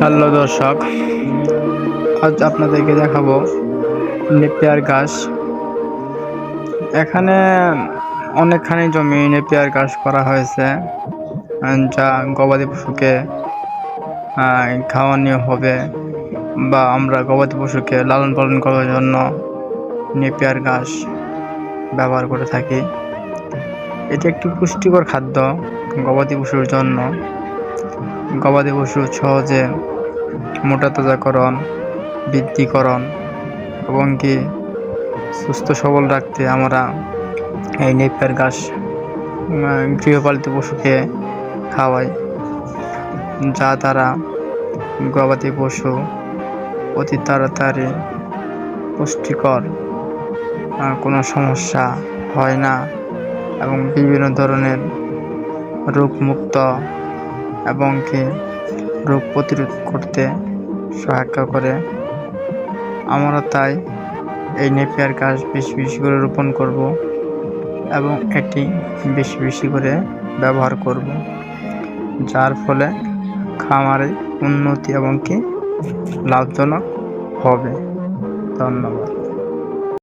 Hello দর্শক, আজ আপনাদেরকে দেখাবো নেপিয়ার ঘাস। এখানে অনেকখানি জমি নেপিয়ার ঘাস করা হয়েছে, যা গবাদি পশুকে খাওয়ানো হবে বা আমরা গবাদি পশুকে লালন পালন করার জন্য নেপিয়ার ঘাস ব্যবহার করে থাকি। এটি একটি পুষ্টিকর খাদ্য গবাদি পশুর জন্য। গবাদি পশু সহজে মোটা তাজাকরণ বৃদ্ধিকরণ এবং কি সুস্থ সবল রাখতে আমরা এই নেপিয়ার ঘাস গৃহপালিত পশুকে খাওয়াই, যা দ্বারা গবাদি পশু অতি তাড়াতাড়ি পুষ্টিকর কোনো সমস্যা হয় না এবং বিভিন্ন ধরনের রোগমুক্ত এবং কি রোগ প্রতিরোধ করতে সহায়তা করে। আমরা তাই এই নেপিয়ার গাছ বেশি বেশি করে রোপণ করব এবং এটি বেশি বেশি করে ব্যবহার করব, যার ফলে খামারে উন্নতি এবং কি লাভজনক হবে। ধন্যবাদ।